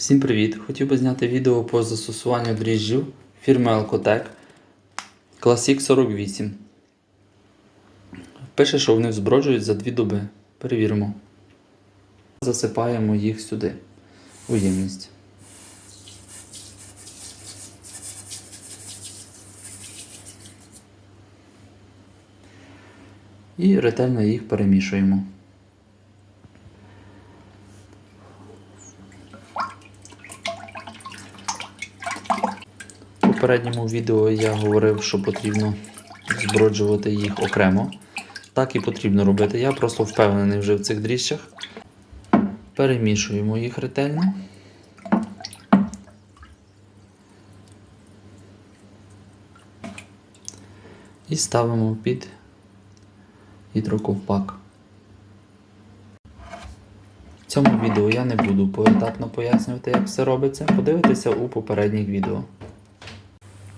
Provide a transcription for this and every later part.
Всім привіт! Хотів би зняти відео по застосуванню дріжджів фірми Alcotec Classic 48. Пише, що вони взброджують за 2 доби. Перевіримо. Засипаємо їх сюди, у ємність. І ретельно їх перемішуємо. Попередньому відео я говорив, що потрібно зброджувати їх окремо. Так і потрібно робити. Я просто впевнений вже в цих дріжджах. Перемішуємо їх ретельно. І ставимо під гідроковпак. В цьому відео я не буду поетапно пояснювати, як все робиться. Подивитися у попередніх відео.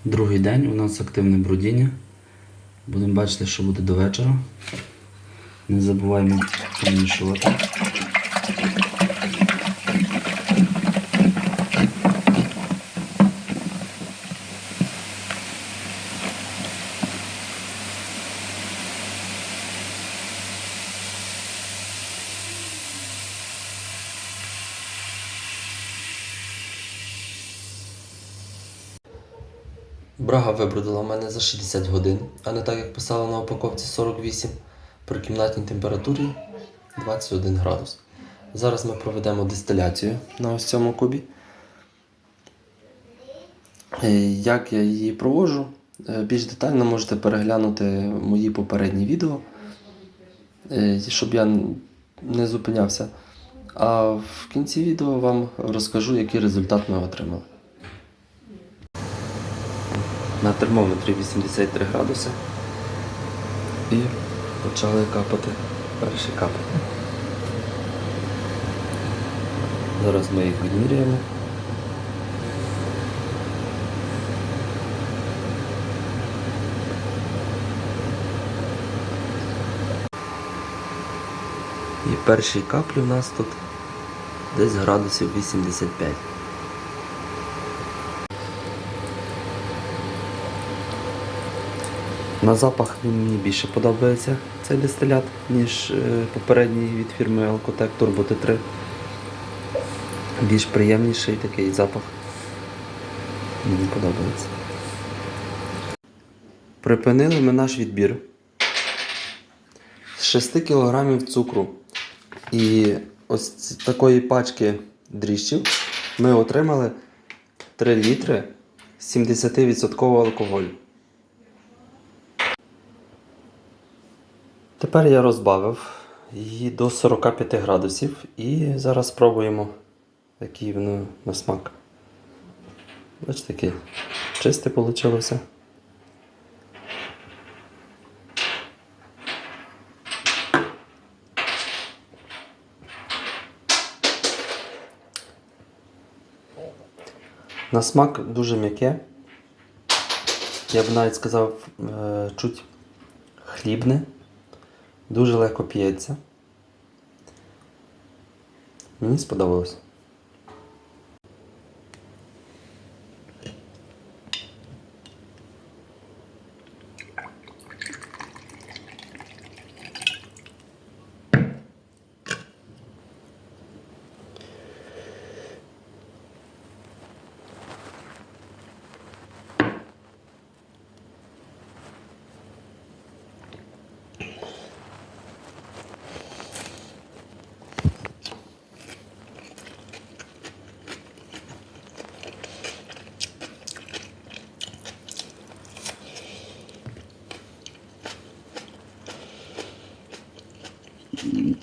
Другий день у нас активне брудіння. Будемо бачити, що буде до вечора. Не забуваємо помішувати. Брага вибрудила в мене за 60 годин, а не так як писала на упаковці 48 при кімнатній температурі 21 градус. Зараз ми проведемо дистиляцію на ось цьому кубі. Е, Як я її проводжу, е, більш детально можете переглянути мої попередні відео, е, щоб я не зупинявся. А в кінці відео вам розкажу, який результат ми отримали. На термометрі 83 градуси. І почали капати перші капи. Зараз ми їх відміряємо. І перші каплі у нас тут десь градусів 85. На запах він мені більше подобається цей дистилят, ніж е, попередній від фірми Alcotec Turbo T3. Більш приємніший такий запах. Мені подобається. Припинили ми наш відбір. З 6 кг цукру і ось такої пачки дріжджів ми отримали 3 літри 70% алкоголю. Тепер я розбавив її до 45 градусів і зараз спробуємо, який воно на смак. Бачите, таке чисте вийшло. На смак дуже м'яке. Я б навіть сказав, е, чуть хлібне. Дуже легко п'ється. Мені сподобалось. 嗯